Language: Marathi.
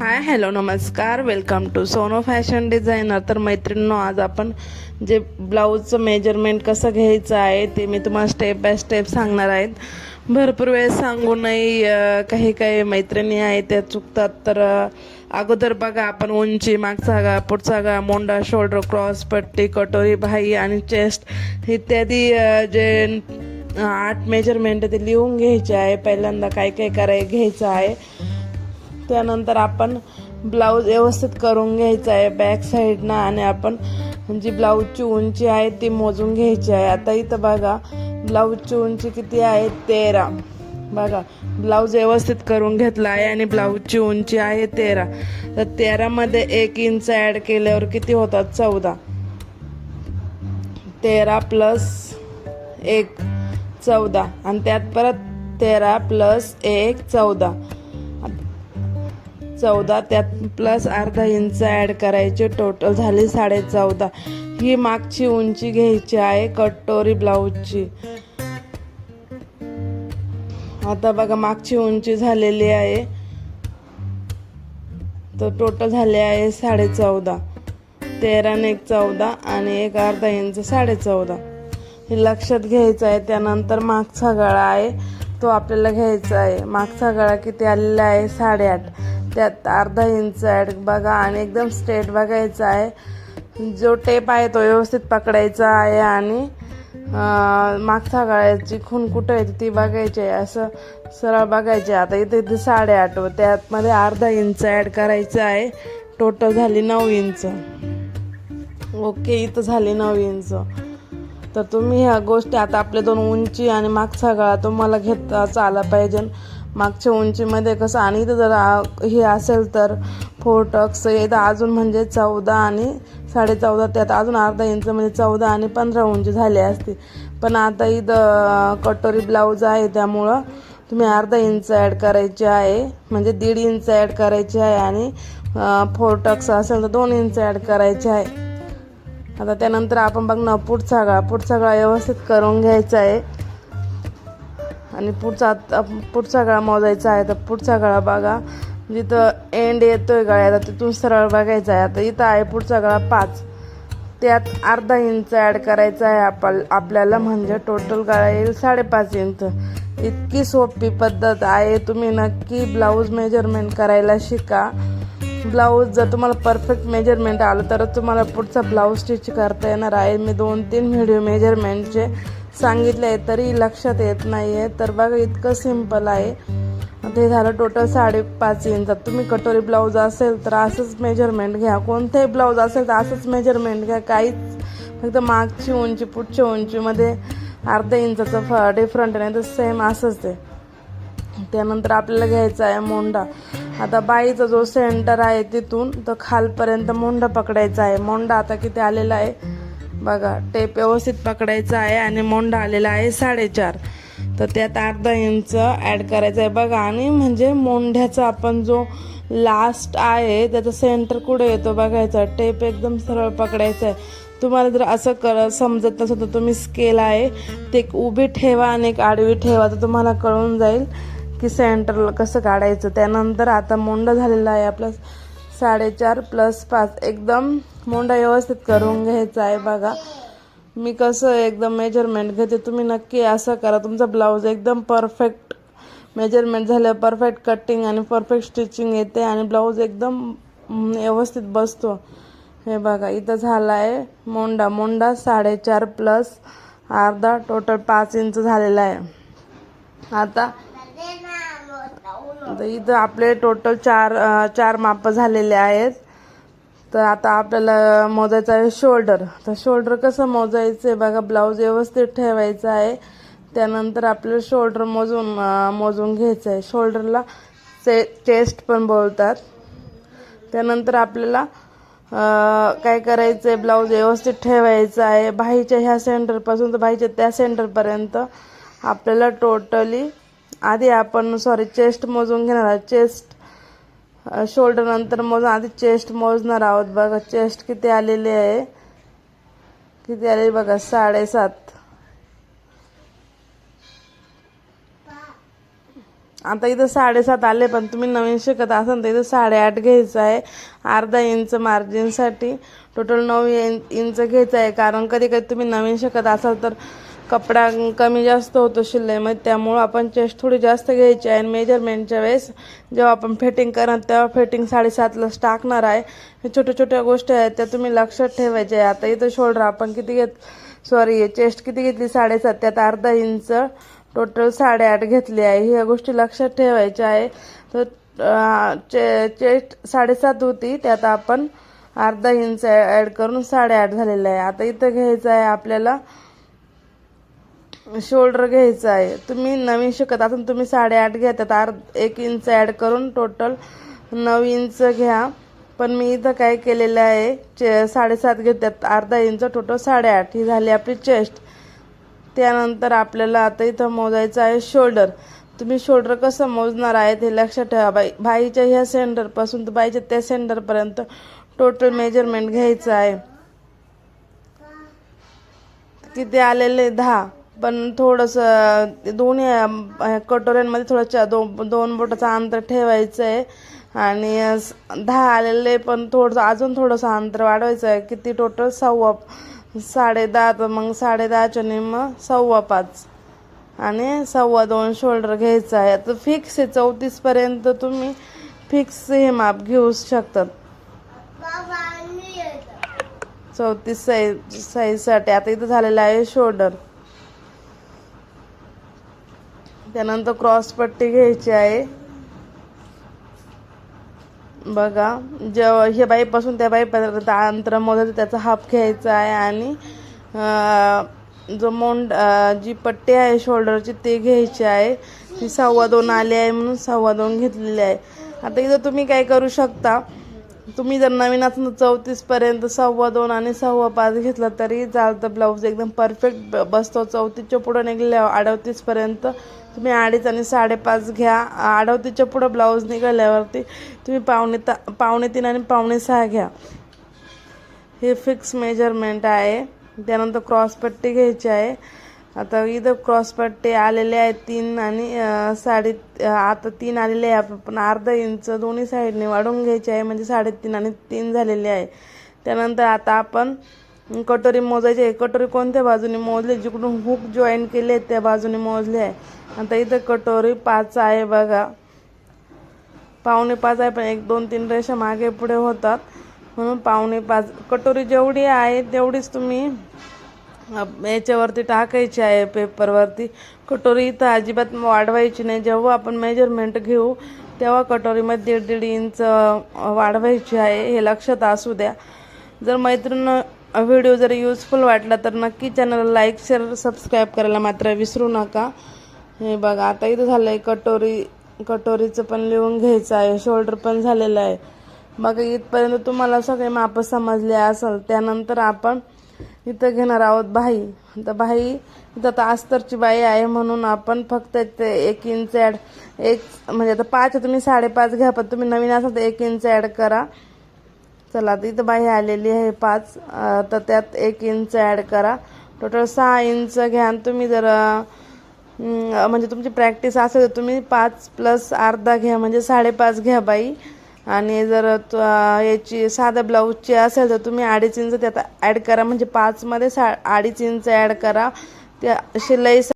हाय हॅलो नमस्कार. Welcome to Sono fashion designer तर मैत्रिणींनो आज आपण जे ब्लाऊजचं मेजरमेंट कसं घ्यायचं आहे ते मी तुम्हाला स्टेप बाय स्टेप सांगणार आहेत भरपूर वेळेस सांगूनही काही काही मैत्रिणी आहेत त्या चुकतात. तर अगोदर बघा आपण उंची मागचा गा पुढचा गा मोंडा शोल्डर क्रॉस पट्टी कटोरी भाई आणि चेस्ट इत्यादी जे आठ मेजरमेंट ते लिहून घ्यायचे आहे. पहिल्यांदा काय काय कराय घ्यायचं आहे. त्यानंतर आपण ब्लाऊज व्यवस्थित करून घ्यायचं आहे बॅक साईडनं आणि आपण जी ब्लाऊजची उंची आहे ती मोजून घ्यायची आहे. आता इथं बघा ब्लाऊजची उंची किती आहे? तेरा. बघा ब्लाऊज व्यवस्थित करून घेतला आहे आणि ब्लाऊजची उंची आहे तेरा. तर तेरामध्ये एक इंच ॲड केल्यावर किती होतात? चौदा. तेरा प्लस एक चौदा. आणि त्यात परत तेरा प्लस एक चौदा. चौदा त्यात प्लस अर्धा इंच ॲड करायचे. टोटल झाले साडे चौदा. ही मागची उंची घ्यायची आहे कटोरी ब्लाऊजची. आता बघा मागची उंची झालेली आहे. तर टोटल झाले आहे साडे चौदा. तेराने एक चौदा आणि एक अर्धा इंच साडे चौदा. हे लक्षात घ्यायचं आहे त्यानंतर मागचा गळा आहे तो आपल्याला घ्यायचा आहे. मागचा गळा किती आलेला आहे? साडेआठ त्यात अर्धा इंच ॲड बघा आणि एकदम स्ट्रेट बघायचा आहे. जो टेप आहे तो व्यवस्थित पकडायचा आहे आणि मागचा गळ्याची खून कुठं आहे ती बघायची आहे. असं सरळ बघायचे आता इथे इथे साडेआठ व त्यातमध्ये अर्धा इंच ॲड करायचं आहे. टोटल झाली नऊ इंच. ओके इथं झाली नऊ इंच. तर तुम्ही ह्या गोष्टी आता आपले दोन उंची आणि मागचा गळा तुम्हाला घेताच आला पाहिजे. मागच्या उंचीमध्ये कसं आणि इथं जर हे असेल तर फोर टक्स इथं अजून म्हणजे चौदा आणि साडे चौदा त्यात अजून अर्धा इंच म्हणजे चौदा आणि पंधरा उंची झाली असती पण आता इथं कटोरी ब्लाऊज आहे त्यामुळं तुम्ही अर्धा इंच ॲड करायचे आहे. म्हणजे दीड इंच ॲड करायचे आहे आणि फोर टक्स असेल तर दोन इंच ॲड करायचे आहे. आता त्यानंतर आपण बघ ना पुढचा गळा. पुढचा गळा व्यवस्थित करून घ्यायचा आहे. आणि पुढचा आता पुढचा गळा मोजायचा आहे. तर पुढचा गळा बघा. जिथं एंड येतोय गळ्याला तिथून सरळ बघायचा आहे. आता इथं आहे पुढचा गळा पाच. त्यात अर्धा इंच ॲड करायचा आहे आपण आपल्याला. म्हणजे टोटल गळा येईल साडेपाच इंच. इतकी सोपी पद्धत आहे. तुम्ही नक्की ब्लाऊज मेजरमेंट करायला शिका. ब्लाऊज जर तुम्हाला परफेक्ट मेजरमेंट आलं तरच तुम्हाला पुढचा ब्लाऊज स्टिच करता येणार आहे. मी दोन तीन व्हिडिओ मेजरमेंटचे सांगितले आहे तरी लक्षात येत नाही आहे तर बघा इतकं सिंपल आहे. ते झालं टोटल साडेपाच इंच तुम्ही कटोरी ब्लाऊज असेल तर असंच मेजरमेंट घ्या. कोणतेही ब्लाऊज असेल तर असंच मेजरमेंट घ्या. काहीच फक्त मागची उंची पुढच्या उंचीमध्ये अर्धा इंचाचं फ डिफरंट नाही तर सेम असंच आहे. त्यानंतर आपल्याला घ्यायचा आहे मोंडा. आता बाईचा जो सेंटर आहे तिथून तो खालपर्यंत मोंडा पकडायचा आहे. मोंडा आता किती आलेला आहे? बघा टेप व्यवस्थित पकडायचा आहे आणि मोंडा आलेला आहे साडेचार. तर त्यात अर्धा इंच ॲड करायचं आहे. बघा आणि म्हणजे मोंढ्याचा आपण जो लास्ट आहे त्याचा सेंटर कुठे येतो बघायचा? टेप एकदम सरळ पकडायचा आहे. तुम्हाला जर असं कर समजत नसेल तर तुम्ही स्केल आहे. ते एक उभी ठेवा आणि एक आडवी ठेवा तर तुम्हाला कळून जाईल की सेंटरला कसं काढायचं. त्यानंतर आता मोंड झालेला आहे आपला साडेचार प्लस पाच. एकदम मोंडा व्यवस्थित करून घ्यायचा आहे बघा. मी कसं एकदम मेजरमेंट घेते. तुम्ही नक्की असं करा. तुमचा ब्लाऊज एकदम परफेक्ट मेजरमेंट झालं. परफेक्ट कटिंग आणि परफेक्ट स्टिचिंग येते आणि ब्लाऊज एकदम व्यवस्थित बसतो. हे बघा इथं झाला आहे मोंडा. मोंडा साडेचार प्लस अर्धा टोटल पाच इंच झालेला आहे. आता तर इथं आपले टोटल चार चार मापं झालेले आहेत. तर आता आपल्याला मोजायचं आहे शोल्डर. तर शोल्डर कसं मोजायचं आहे बघा ब्लाऊज व्यवस्थित ठेवायचा आहे. त्यानंतर आपल्याला शोल्डर मोजून मोजून घ्यायचं आहे. शोल्डरला चे चेस्ट पण बोलतात. त्यानंतर आपल्याला काय करायचं आहे ब्लाऊज व्यवस्थित ठेवायचं आहे. बाहीच्या ह्या सेंटरपासून तर बाहीच्या त्या सेंटरपर्यंत आपल्याला टोटली आधी आपण सॉरी चेस्ट मोजून घेणार आहोत. चेस्ट शोल्डर नंतर मोजून आधी चेस्ट मोजणार आहोत बघा. चेस्ट किती आलेली आहे? किती आलेली बघा? साडेसात. आता इथं साडेसात आले पण तुम्ही नवीन शिकत असाल तर इथं साडेआठ घ्यायचं आहे. अर्धा इंच मार्जिनसाठी टोटल नऊ इंच घ्यायचं आहे. कारण कधी कधी तुम्ही नवीन शिकत असाल तर कपडा कमी जास्त होतो शिलाईमध्ये त्यामुळं आपण चेस्ट थोडी जास्त घ्यायची आहे. आणि मेजरमेंटच्या वेळेस जेव्हा आपण फिटिंग करणार तेव्हा फिटिंग साडेसातलाच टाकणार आहे. हे छोट्या छोट्या गोष्टी आहेत त्या तुम्ही लक्षात ठेवायच्या आहे. आता इथं शोल्डर आपण किती घेत सॉरी चेस्ट किती घेतली? साडेसात. त्यात अर्धा इंच टोटल साडेआठ घेतली आहे. ह्या गोष्टी लक्षात ठेवायच्या आहे. तर चे चेस्ट साडेसात होती त्यात आपण अर्धा इंच ॲड करून साडेआठ झालेलं आहे. आता इथं घ्यायचं आहे आपल्याला शोल्डर घ्यायचं आहे. तुम्ही नवीन शिकत असून तुम्ही साडेआठ घ्या त्यात अर्ध एक इंच ॲड करून टोटल नऊ इंच घ्या. पण मी इथं काय केलेलं आहे चे साडेसात घेतात अर्धा इंच टोटल साडेआठ ही झाली आपली चेस्ट त्यानंतर आपल्याला आता इथं मोजायचं आहे शोल्डर तुम्ही शोल्डर कसं मोजणार आहे हे लक्षात ठेवा. बाई बाईच्या ह्या सेंटरपासून तर बाईच्या त्या सेंटरपर्यंत टोटल मेजरमेंट घ्यायचं आहे. किती आलेले? दहा. पण थोडंसं दोन्ही कटोऱ्यांमध्ये थोडं दो दोन दोन बोटाचं अंतर ठेवायचं आहे आणि दहा आलेले पण थोडंसं अजून थोडंसं अंतर वाढवायचं आहे किती टोटल सव्वा साडे दहा तर मग साडे दहाच्या निम्म सव्वा पाच. आणि सव्वा दोन शोल्डर घ्यायचं आहे. तर फिक्स आहे चौतीसपर्यंत तुम्ही फिक्स हे माप घेऊ शकतात. चौतीस साईज साईजसाठी आता इथं झालेलं आहे शोल्डर त्यानंतर क्रॉस पट्टी घ्यायची आहे. बघा जेव्हा ह्या बाईपासून त्या बाईपर्यंत अंतर मोजायचं त्याचा हाफ घ्यायचा आहे आणि जो मोंड जी पट्टी आहे शोल्डरची ते घ्यायची आहे. ती सव्वा दोन आली आहे म्हणून सव्वा दोन घेतलेली आहे. आता इथं तुम्ही काय करू शकता? तुम्ही जर नवीन असं चौतीसपर्यंत सव्वा दोन आणि सव्वा पाच घेतलं तरी चालतं. ब्लाऊज एकदम परफेक्ट बसतो. चौतीसच्या पुढं निघल्या अडतीसपर्यंत तुम्ही अडीच आणि साडेपाच घ्या. अडतीसच्या पुढं ब्लाऊज निघाल्यावरती तुम्ही पावणे ता पावणे तीन आणि पावणे सहा घ्या. हे फिक्स मेजरमेंट आहे. त्यानंतर क्रॉसपट्टी घ्यायची आहे. आता इथं क्रॉसपट्टी आलेले आहे तीन आणि साडे आता तीन आलेले आहे. पण अर्धा इंच दोन्ही साईडने वाढवून घ्यायचे आहे. म्हणजे साडेतीन आणि तीन झालेले आहे. त्यानंतर आता आपण कटोरी मोजायची आहे. कटोरी कोणत्या बाजूने मोजली? जिकडून हुक जॉईन केले आहेत त्या बाजूने मोजले आहे. आता इथं कटोरी पाच आहे बघा. पावणे पाच आहे पण एक दोन तीन रेषा मागे पुढे होतात. म्हणून पावणे पाच. कटोरी जेवढी आहे तेवढीच तुम्ही याच्यावरती टाकायची आहे पेपरवरती. कटोरी इथं अजिबात वाढवायची नाही. जेव्हा आपण मेजरमेंट घेऊ तेव्हा कटोरीमध्ये दीड दीड इंच वाढवायची आहे. हे लक्षात असू द्या. जर मैत्रीण व्हिडिओ जर यूजफुल वाटला तर नक्की चॅनलला लाईक शेअर सबस्क्राईब करायला मात्र विसरू नका. हे बघा आता इथं झालं आहे कटोरी कटोरीचं पण लिहून घ्यायचं आहे. शोल्डर पण झालेलं आहे. बघा इथपर्यंत तुम्हाला सगळे माप समजले असेल. त्यानंतर आपण इथं घेणार आहोत बाही तर बाही इथं आता अस्तरची बाई आहे म्हणून आपण फक्त ते एक इंच ॲड एक म्हणजे आता पाच तुम्ही साडेपाच घ्या पण तुम्ही नवीन असाल तर एक इंच ॲड करा. चला तिथं इथं बाही आलेली आहे पाच तर त्यात एक इंच ॲड करा. टोटल सहा इंच घ्या आणि तुम्ही जर म्हणजे तुमची प्रॅक्टिस असेल तर तुम्ही पाच प्लस अर्धा घ्या म्हणजे साडेपाच घ्या बाई. आणि जर याची साध्या ब्लाऊजची असेल तर तुम्ही अडीच इंच त्यात ॲड करा म्हणजे पाचमध्ये सा अडीच इंच ॲड करा. त्या शिलाई